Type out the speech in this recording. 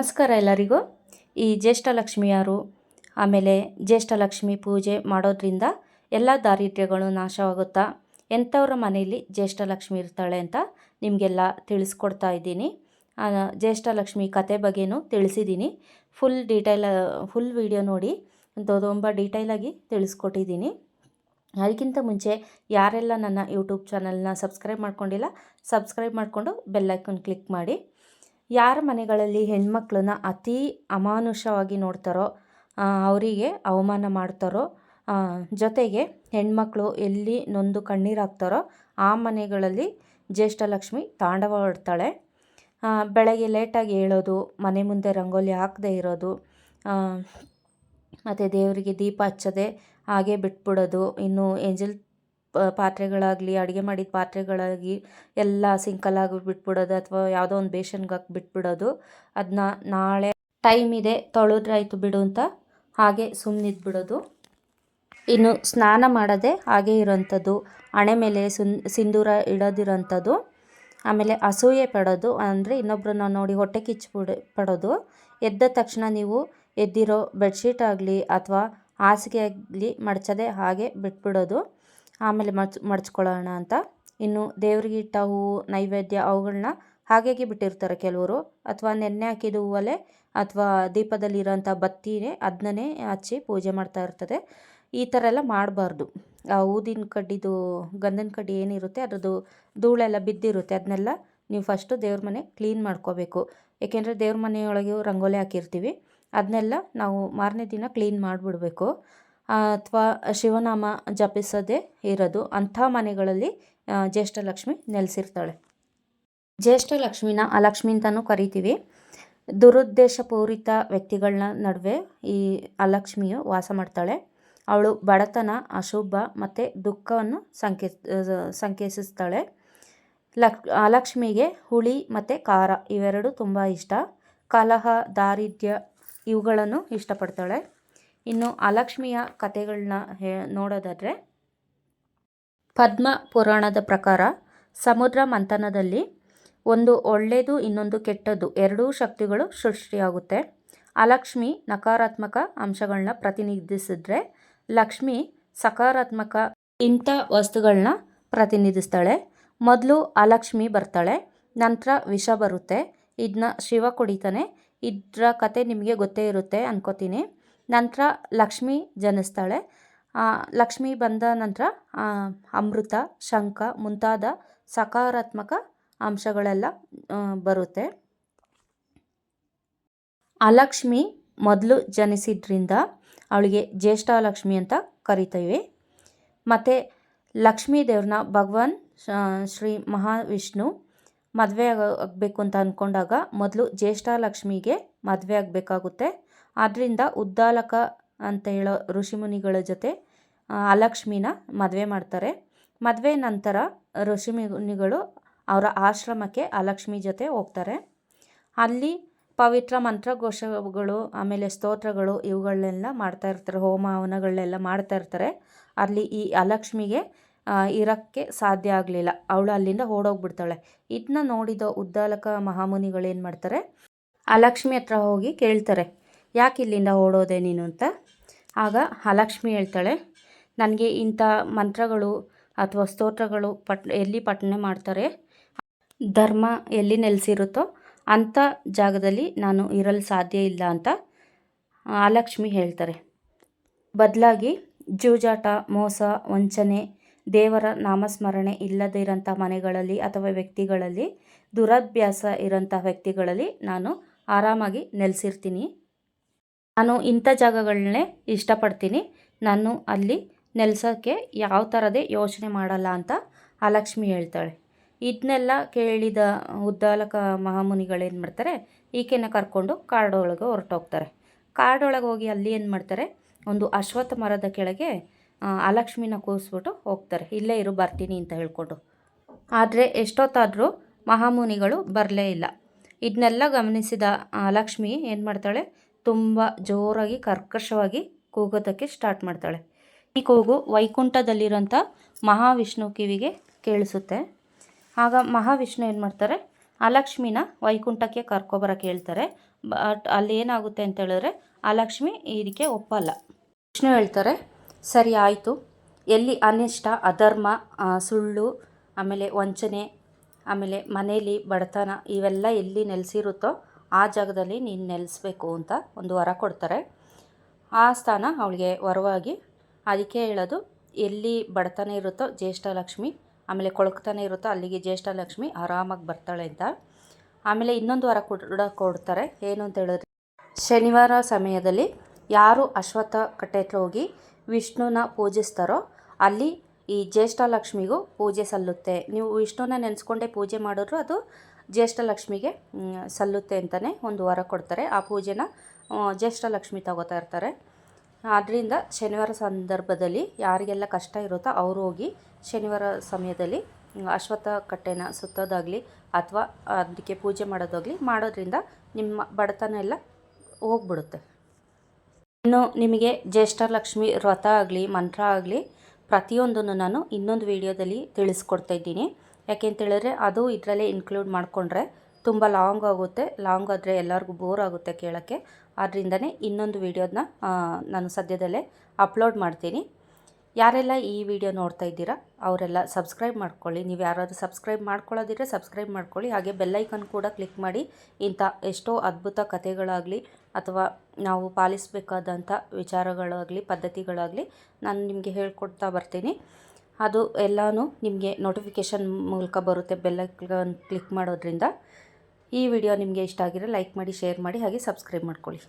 ನಮಸ್ಕಾರ ಎಲ್ಲರಿಗೂ. ಈ ಜ್ಯೇಷ್ಠಲಕ್ಷ್ಮಿ ಯಾರು? ಆಮೇಲೆ ಜ್ಯೇಷ್ಠಲಕ್ಷ್ಮಿ ಪೂಜೆ ಮಾಡೋದ್ರಿಂದ ಎಲ್ಲ ದಾರಿದ್ರ್ಯಗಳು ನಾಶವಾಗುತ್ತಾ, ಎಂಥವ್ರ ಮನೆಯಲ್ಲಿ ಜ್ಯೇಷ್ಠಲಕ್ಷ್ಮಿ ಇರ್ತಾಳೆ ಅಂತ ನಿಮಗೆಲ್ಲ ತಿಳಿಸ್ಕೊಡ್ತಾ ಇದ್ದೀನಿ. ಜ್ಯೇಷ್ಠಲಕ್ಷ್ಮಿ ಕತೆ ಬಗ್ಗೆನೂ ತಿಳಿಸಿದ್ದೀನಿ. ಫುಲ್ ಡೀಟೇಲ್, ಫುಲ್ ವಿಡಿಯೋ ನೋಡಿ ತುಂಬ ಡೀಟೇಲಾಗಿ ತಿಳಿಸ್ಕೊಟ್ಟಿದ್ದೀನಿ. ಅದಕ್ಕಿಂತ ಮುಂಚೆ ಯಾರೆಲ್ಲ ನನ್ನ ಯೂಟ್ಯೂಬ್ ಚಾನಲ್ನ ಸಬ್ಸ್ಕ್ರೈಬ್ ಮಾಡ್ಕೊಂಡಿಲ್ಲ, ಸಬ್ಸ್ಕ್ರೈಬ್ ಮಾಡಿಕೊಂಡು ಬೆಲ್ಲೈಕನ್ ಕ್ಲಿಕ್ ಮಾಡಿ. ಯಾರ ಮನೆಗಳಲ್ಲಿ ಹೆಣ್ಮಕ್ಳನ್ನ ಅತಿ ಅಮಾನುಷವಾಗಿ ನೋಡ್ತಾರೋ ಅವರಿಗೆ ಅವಮಾನ ಮಾಡ್ತಾರೋ ಜೊತೆಗೆ ಹೆಣ್ಮಕ್ಳು ಎಲ್ಲಿ ನೊಂದು ಕಣ್ಣೀರಾಗ್ತಾರೋ ಆ ಮನೆಗಳಲ್ಲಿ ಜ್ಯೇಷ್ಠಲಕ್ಷ್ಮಿ ತಾಂಡವವಾಡ್ತಾಳೆ ಬೆಳಗ್ಗೆ ಲೇಟಾಗಿ ಏಳೋದು, ಮನೆ ಮುಂದೆ ರಂಗೋಲಿ ಹಾಕದೇ ಇರೋದು ಮತ್ತು ದೇವರಿಗೆ ದೀಪ ಹಚ್ಚದೆ ಹಾಗೆ ಬಿಟ್ಬಿಡೋದು, ಇನ್ನು ಎಂಜಲ್ ಪಾತ್ರೆಗಳಾಗಲಿ, ಅಡುಗೆ ಮಾಡಿದ ಪಾತ್ರೆಗಳಾಗಿ ಎಲ್ಲ ಸಿಂಕಲ್ಲಾಗಿ ಬಿಟ್ಬಿಡೋದು ಅಥವಾ ಯಾವುದೋ ಒಂದು ಬೇಷನ್ಗೆ ಹಾಕಿ ಬಿಟ್ಬಿಡೋದು. ಅದನ್ನ ನಾಳೆ ಟೈಮ್ ಇದೆ ತೊಳೆದ್ರಾಯ್ತು ಬಿಡು ಅಂತ ಹಾಗೆ ಸುಮ್ಮನಿದ್ಬಿಡೋದು ಇನ್ನು ಸ್ನಾನ ಮಾಡದೆ ಹಾಗೆ ಇರೋಂಥದ್ದು, ಹಣೆ ಮೇಲೆ ಸುನ್ ಸಿಂಧೂರ ಇಡೋದಿರೋಂಥದ್ದು, ಆಮೇಲೆ ಅಸೂಯೆ ಪಡೋದು, ಅಂದರೆ ಇನ್ನೊಬ್ಬರನ್ನ ನೋಡಿ ಹೊಟ್ಟೆ ಕಿಚ್ಚು ಬಿಡ ಪಡೋದು. ಎದ್ದ ತಕ್ಷಣ ನೀವು ಎದ್ದಿರೋ ಬೆಡ್ಶೀಟ್ ಆಗಲಿ ಅಥವಾ ಹಾಸಿಗೆ ಆಗಲಿ ಮಡಚದೆ ಹಾಗೆ ಬಿಟ್ಬಿಡೋದು. ಆಮೇಲೆ ಮಡ್ಚ್ ಮಡ್ಚ್ಕೊಳ್ಳೋಣ ಅಂತ. ಇನ್ನು ದೇವ್ರಿಗೆ ಇಟ್ಟ ಹೂವು ನೈವೇದ್ಯ ಅವುಗಳನ್ನ ಹಾಗೇಗೆ ಬಿಟ್ಟಿರ್ತಾರೆ ಕೆಲವರು. ಅಥವಾ ನೆನ್ನೆ ಹಾಕಿದ ಹೂವಲ್ಲೇ ಅಥವಾ ದೀಪದಲ್ಲಿರೋಂಥ ಬತ್ತಿನೇ ಅದನ್ನೇ ಹಚ್ಚಿ ಪೂಜೆ ಮಾಡ್ತಾ ಇರ್ತದೆ. ಈ ಥರ ಎಲ್ಲ ಮಾಡಬಾರ್ದು. ಆ ಊದಿನ ಕಡ್ಡಿದು, ಗಂಧನ ಕಡ್ಡಿ ಏನಿರುತ್ತೆ ಅದರದ್ದು ಧೂಳೆಲ್ಲ ಬಿದ್ದಿರುತ್ತೆ. ಅದನ್ನೆಲ್ಲ ನೀವು ಫಸ್ಟು ದೇವ್ರ ಮನೆ ಕ್ಲೀನ್ ಮಾಡ್ಕೋಬೇಕು. ಏಕೆಂದರೆ ದೇವ್ರ ಮನೆಯೊಳಗೆ ರಂಗೋಲಿ ಹಾಕಿರ್ತೀವಿ. ಅದನ್ನೆಲ್ಲ ನಾವು ಮಾರನೇ ದಿನ ಕ್ಲೀನ್ ಮಾಡಿಬಿಡ್ಬೇಕು. ಅಥವಾ ಶಿವನಾಮ ಜಪಿಸೋದೇ ಇರೋದು ಅಂಥ ಮನೆಗಳಲ್ಲಿ ಜ್ಯೇಷ್ಠಲಕ್ಷ್ಮಿ ನೆಲೆಸಿರ್ತಾಳೆ. ಜ್ಯೇಷ್ಠಲಕ್ಷ್ಮಿನ ಅಲಕ್ಷ್ಮಿ ಅಂತಲೂ ಕರಿತೀವಿ. ದುರುದ್ದೇಶಪೂರಿತ ವ್ಯಕ್ತಿಗಳನ್ನ ನಡುವೆ ಈ ಅಲಕ್ಷ್ಮಿಯು ವಾಸ ಮಾಡ್ತಾಳೆ. ಅವಳು ಬಡತನ, ಅಶುಭ ಮತ್ತು ದುಃಖವನ್ನು ಸಂಕೇ ಸಂಕೇತಿಸ್ತಾಳೆ. ಲಕ್, ಅಲಕ್ಷ್ಮಿಗೆ ಹುಳಿ ಮತ್ತು ಖಾರ ಇವೆರಡು ತುಂಬ ಇಷ್ಟ. ಕಲಹ, ದಾರಿದ್ರ್ಯ ಇವುಗಳನ್ನು ಇಷ್ಟಪಡ್ತಾಳೆ. ಇನ್ನು ಅಲಕ್ಷ್ಮಿಯ ಕಥೆಗಳನ್ನ ಹೇ, ನೋಡೋದಾದರೆ ಪದ್ಮ ಪುರಾಣದ ಪ್ರಕಾರ ಸಮುದ್ರ ಮಂಥನದಲ್ಲಿ ಒಂದು ಒಳ್ಳೆಯದು, ಇನ್ನೊಂದು ಕೆಟ್ಟದ್ದು. ಎರಡೂ ಶಕ್ತಿಗಳು ಸೃಷ್ಟಿಯಾಗುತ್ತೆ. ಅಲಕ್ಷ್ಮಿ ನಕಾರಾತ್ಮಕ ಅಂಶಗಳನ್ನ ಪ್ರತಿನಿಧಿಸಿದ್ರೆ ಲಕ್ಷ್ಮಿ ಸಕಾರಾತ್ಮಕ ಇಂಥ ವಸ್ತುಗಳನ್ನ ಪ್ರತಿನಿಧಿಸ್ತಾಳೆ. ಮೊದಲು ಅಲಕ್ಷ್ಮಿ ಬರ್ತಾಳೆ, ನಂತರ ವಿಷ ಬರುತ್ತೆ ಇದನ್ನ ಶಿವ ಕುಡಿತಾನೆ. ಇದರ ಕತೆ ನಿಮಗೆ ಗೊತ್ತೇ ಇರುತ್ತೆ ಅನ್ಕೋತೀನಿ. ನಂತರ ಲಕ್ಷ್ಮಿ ಜನಿಸ್ತಾಳೆ. ಲಕ್ಷ್ಮಿ ಬಂದ ನಂತರ ಅಮೃತ, ಶಂಖ ಮುಂತಾದ ಸಕಾರಾತ್ಮಕ ಅಂಶಗಳೆಲ್ಲ ಬರುತ್ತೆ. ಅಲಕ್ಷ್ಮಿ ಮೊದಲು ಜನಿಸಿದ್ರಿಂದ ಅವಳಿಗೆ ಜ್ಯೇಷ್ಠ ಲಕ್ಷ್ಮಿ ಅಂತ ಕರಿತೀವಿ. ಮತ್ತು ಲಕ್ಷ್ಮೀ ದೇವ್ರನ್ನ ಭಗವಾನ್ ಶ್ರೀ ಮಹಾವಿಷ್ಣು ಮದುವೆ ಆಗಬೇಕು ಅಂತ ಅಂದ್ಕೊಂಡಾಗ ಮೊದಲು ಜ್ಯೇಷ್ಠ ಲಕ್ಷ್ಮಿಗೆ ಮದುವೆ ಆಗಬೇಕಾಗುತ್ತೆ. ಆದ್ದರಿಂದ ಉದ್ದಾಲಕ ಅಂತ ಹೇಳೋ ಋಷಿಮುನಿಗಳ ಜೊತೆ ಅಲಕ್ಷ್ಮಿನ ಮದುವೆ ಮಾಡ್ತಾರೆ. ಮದುವೆ ನಂತರ ಋಷಿಮುನಿಗಳು ಅವರ ಆಶ್ರಮಕ್ಕೆ ಅಲಕ್ಷ್ಮಿ ಜೊತೆ ಹೋಗ್ತಾರೆ. ಅಲ್ಲಿ ಪವಿತ್ರ ಮಂತ್ರಘೋಷಗಳು, ಆಮೇಲೆ ಸ್ತೋತ್ರಗಳು ಇವುಗಳನ್ನೆಲ್ಲ ಮಾಡ್ತಾ ಇರ್ತಾರೆ, ಹೋಮ ಹವನಗಳನ್ನೆಲ್ಲ ಮಾಡ್ತಾ ಇರ್ತಾರೆ. ಅಲ್ಲಿ ಈ ಅಲಕ್ಷ್ಮಿಗೆ ಇರಕ್ಕೆ ಇರೋಕ್ಕೆ ಸಾಧ್ಯ ಆಗಲಿಲ್ಲ. ಅವಳು ಅಲ್ಲಿಂದ ಓಡೋಗ್ಬಿಡ್ತಾಳೆ. ಇದನ್ನ ನೋಡಿದ ಉದ್ದಾಲಕ ಮಹಾಮುನಿಗಳು ಏನು ಮಾಡ್ತಾರೆ? ಅಲಕ್ಷ್ಮಿ ಹತ್ರ ಹೋಗಿ ಕೇಳ್ತಾರೆ. ಯಾಕೆ ಇಲ್ಲಿಂದ ಓಡೋದೆ ನೀನು ಅಂತ? ಆಗ ಅಲಕ್ಷ್ಮಿ ಹೇಳ್ತಾಳೆ, ನನಗೆ ಇಂಥ ಮಂತ್ರಗಳು ಅಥವಾ ಸ್ತೋತ್ರಗಳು ಪಟ್, ಎಲ್ಲಿ ಪಠನೆ ಮಾಡ್ತಾರೆ? ಧರ್ಮ ಎಲ್ಲಿ ನೆಲೆಸಿರುತ್ತೋ ಅಂಥ ಜಾಗದಲ್ಲಿ ನಾನು ಇರಲು ಸಾಧ್ಯ ಇಲ್ಲ ಅಂತ ಅಲಕ್ಷ್ಮಿ ಹೇಳ್ತಾರೆ. ಬದಲಾಗಿ ಜೂಜಾಟ, ಮೋಸ, ವಂಚನೆ, ದೇವರ ನಾಮಸ್ಮರಣೆ ಇಲ್ಲದೇ ಇರೋಂಥ ಮನೆಗಳಲ್ಲಿ ಅಥವಾ ವ್ಯಕ್ತಿಗಳಲ್ಲಿ, ದುರಭ್ಯಾಸ ಇರೋಂಥ ವ್ಯಕ್ತಿಗಳಲ್ಲಿ ನಾನು ಆರಾಮಾಗಿ ನೆಲೆಸಿರ್ತೀನಿ. ನಾನು ಇಂಥ ಜಾಗಗಳನ್ನೇ ಇಷ್ಟಪಡ್ತೀನಿ. ನಾನು ಅಲ್ಲಿ ನೆಲೆಸೋಕ್ಕೆ ಯಾವ ಥರದೇ ಯೋಚನೆ ಮಾಡಲ್ಲ ಅಂತ ಆ ಲಕ್ಷ್ಮಿ ಹೇಳ್ತಾಳೆ. ಇದನ್ನೆಲ್ಲ ಕೇಳಿದ ಉದ್ದಾಲಕ ಮಹಾಮುನಿಗಳೇನು ಮಾಡ್ತಾರೆ? ಈಕೆನ ಕರ್ಕೊಂಡು ಕಾಡೊಳಗೆ ಹೊರಟೋಗ್ತಾರೆ. ಕಾಡೊಳಗೆ ಹೋಗಿ ಅಲ್ಲಿ ಏನು ಮಾಡ್ತಾರೆ? ಒಂದು ಅಶ್ವತ್ಥ ಮರದ ಕೆಳಗೆ ಆ, ಅಲಕ್ಷ್ಮಿನ ಕೂರಿಸ್ಬಿಟ್ಟು ಹೋಗ್ತಾರೆ. ಇಲ್ಲೇ ಇರು ಬರ್ತೀನಿ ಅಂತ ಹೇಳ್ಕೊಂಡು. ಆದರೆ ಎಷ್ಟೊತ್ತಾದರೂ ಮಹಾಮುನಿಗಳು ಬರಲೇ ಇಲ್ಲ. ಇದನ್ನೆಲ್ಲ ಗಮನಿಸಿದ ಲಕ್ಷ್ಮಿ ಏನು ಮಾಡ್ತಾಳೆ? ತುಂಬ ಜೋರಾಗಿ, ಕರ್ಕಶವಾಗಿ ಕೂಗೋದಕ್ಕೆ ಸ್ಟಾರ್ಟ್ ಮಾಡ್ತಾಳೆ. ಈ ಕೂಗು ವೈಕುಂಠದಲ್ಲಿರೋಂಥ ಮಹಾವಿಷ್ಣು ಕಿವಿಗೆ ಕೇಳಿಸುತ್ತೆ. ಆಗ ಮಹಾವಿಷ್ಣು ಏನು ಮಾಡ್ತಾರೆ? ಅಲಕ್ಷ್ಮಿನ ಲಕ್ಷ್ಮಿನ ವೈಕುಂಠಕ್ಕೆ ಕರ್ಕೊಬರಕ್ಕೆ ಹೇಳ್ತಾರೆ ಬಟ್ ಅಲ್ಲಿ ಏನಾಗುತ್ತೆ ಅಂತ ಹೇಳಿದ್ರೆ, ಅಲಕ್ಷ್ಮಿ ಲಕ್ಷ್ಮಿ ಇದಕ್ಕೆ ಒಪ್ಪಲ್ಲ. ವಿಷ್ಣು ಹೇಳ್ತಾರೆ, ಸರಿ ಆಯಿತು. ಎಲ್ಲಿ ಅನಿಷ್ಟ, ಅಧರ್ಮ ಸುಳ್ಳು, ಆಮೇಲೆ ವಂಚನೆ, ಆಮೇಲೆ ಮನೇಲಿ ಬಡತನ ಇವೆಲ್ಲ ಎಲ್ಲಿ ನೆಲೆಸಿರುತ್ತೋ ಆ ಜಾಗದಲ್ಲಿ ನೀನು ನೆಲೆಸ್ಬೇಕು ಅಂತ ಒಂದು ವರ ಕೊಡ್ತಾರೆ. ಆ ಸ್ಥಾನ ಅವಳಿಗೆ ವರವಾಗಿ ಅದಕ್ಕೆ ಹೇಳೋದು, ಎಲ್ಲಿ ಬಡತನ ಇರುತ್ತೋ ಜ್ಯೇಷ್ಠ ಲಕ್ಷ್ಮಿ, ಆಮೇಲೆ ಕೊಳಕ್ತಾನೆ ಇರುತ್ತೋ ಅಲ್ಲಿಗೆ ಜ್ಯೇಷ್ಠ ಲಕ್ಷ್ಮಿ ಆರಾಮಾಗಿ ಬರ್ತಾಳೆ ಅಂತ. ಆಮೇಲೆ ಇನ್ನೊಂದು ವರ ಕೂಡ ಕೊಡ್ತಾರೆ. ಏನು ಅಂತ ಹೇಳಿದ್ರೆ, ಶನಿವಾರ ಸಮಯದಲ್ಲಿ ಯಾರು ಅಶ್ವತ್ಥ ಕಟ್ಟೆ ಹೋಗಿ ವಿಷ್ಣುನ ಪೂಜಿಸ್ತಾರೋ ಅಲ್ಲಿ ಈ ಜ್ಯೇಷ್ಠ ಲಕ್ಷ್ಮಿಗೂ ಪೂಜೆ ಸಲ್ಲುತ್ತೆ. ನೀವು ವಿಷ್ಣುನ ನೆನೆಸ್ಕೊಂಡೇ ಪೂಜೆ ಮಾಡಿದ್ರು ಅದು ಜ್ಯೇಷ್ಠ ಲಕ್ಷ್ಮಿಗೆ ಸಲ್ಲುತ್ತೆ ಅಂತಲೇ ಒಂದು ವಾರ ಕೊಡ್ತಾರೆ. ಆ ಪೂಜೆನ ಜ್ಯೇಷ್ಠಲಕ್ಷ್ಮಿ ಜ್ಯೇಷ್ಠ ಲಕ್ಷ್ಮಿ ತಗೋತಾ ಇರ್ತಾರೆ. ಆದ್ದರಿಂದ ಶನಿವಾರ ಸಂದರ್ಭದಲ್ಲಿ ಯಾರಿಗೆಲ್ಲ ಕಷ್ಟ ಇರುತ್ತೋ ಅವರು ಹೋಗಿ ಶನಿವಾರ ಸಮಯದಲ್ಲಿ ಅಶ್ವತ್ಥ ಕಟ್ಟೆನ ಸುತ್ತೋದಾಗಲಿ ಅಥವಾ ಅದಕ್ಕೆ ಪೂಜೆ ಮಾಡೋದಾಗಲಿ ಮಾಡೋದ್ರಿಂದ ನಿಮ್ಮ ಬಡತನ ಎಲ್ಲ ಹೋಗ್ಬಿಡುತ್ತೆ. ಇನ್ನು ನಿಮಗೆ ಜ್ಯೇಷ್ಠಲಕ್ಷ್ಮಿ ವ್ರತ ಆಗಲಿ, ಮಂತ್ರ ಆಗಲಿ ಪ್ರತಿಯೊಂದನ್ನು ನಾನು ಇನ್ನೊಂದು ವಿಡಿಯೋದಲ್ಲಿ ತಿಳಿಸ್ಕೊಡ್ತಾ ಇದ್ದೀನಿ. ಯಾಕೆ ಅಂತೇಳಿದ್ರೆ ಅದು ಇದರಲ್ಲೇ ಇನ್ಕ್ಲೂಡ್ ಮಾಡಿಕೊಂಡ್ರೆ ತುಂಬ ಲಾಂಗ್ ಆಗುತ್ತೆ. ಲಾಂಗ್ ಆದರೆ ಎಲ್ಲರಿಗೂ ಬೋರ್ ಆಗುತ್ತೆ ಕೇಳೋಕ್ಕೆ. ಆದ್ದರಿಂದನೇ ಇನ್ನೊಂದು ವೀಡಿಯೋದನ್ನ ನಾನು ಸದ್ಯದಲ್ಲೇ ಅಪ್ಲೋಡ್ ಮಾಡ್ತೀನಿ. ಯಾರೆಲ್ಲ ಈ ವಿಡಿಯೋ ನೋಡ್ತಾ ಇದ್ದೀರಾ, ಅವರೆಲ್ಲ ಸಬ್ಸ್ಕ್ರೈಬ್ ಮಾಡ್ಕೊಳ್ಳಿ. ನೀವು ಯಾರಾದರೂ ಸಬ್ಸ್ಕ್ರೈಬ್ ಮಾಡ್ಕೊಳ್ಳೋದಿದ್ರೆ ಸಬ್ಸ್ಕ್ರೈಬ್ ಮಾಡ್ಕೊಳ್ಳಿ. ಹಾಗೆ ಬೆಲ್ಲೈಕನ್ ಕೂಡ ಕ್ಲಿಕ್ ಮಾಡಿ ಇಂಥ ಎಷ್ಟೋ ಅದ್ಭುತ ಕಥೆಗಳಾಗಲಿ ಅಥವಾ ನಾವು ಪಾಲಿಸಬೇಕಾದಂಥ ವಿಚಾರಗಳಾಗಲಿ, ಪದ್ಧತಿಗಳಾಗಲಿ ನಾನು ನಿಮಗೆ ಹೇಳ್ಕೊಡ್ತಾ ಬರ್ತೀನಿ. ಅದು ಎಲ್ಲನೂ ನಿಮಗೆ ನೋಟಿಫಿಕೇಷನ್ ಮೂಲಕ ಬರುತ್ತೆ. ಬೆಲ್ಲೈಕನ್ ಕ್ಲಿಕ್ ಮಾಡೋದ್ರಿಂದ ಈ ವಿಡಿಯೋ ನಿಮಗೆ ಇಷ್ಟ ಆಗಿರೋ ಲೈಕ್ ಮಾಡಿ ಶೇರ್ ಮಾಡಿ, ಹಾಗೆ ಸಬ್ಸ್ಕ್ರೈಬ್ ಮಾಡ್ಕೊಳ್ಳಿ.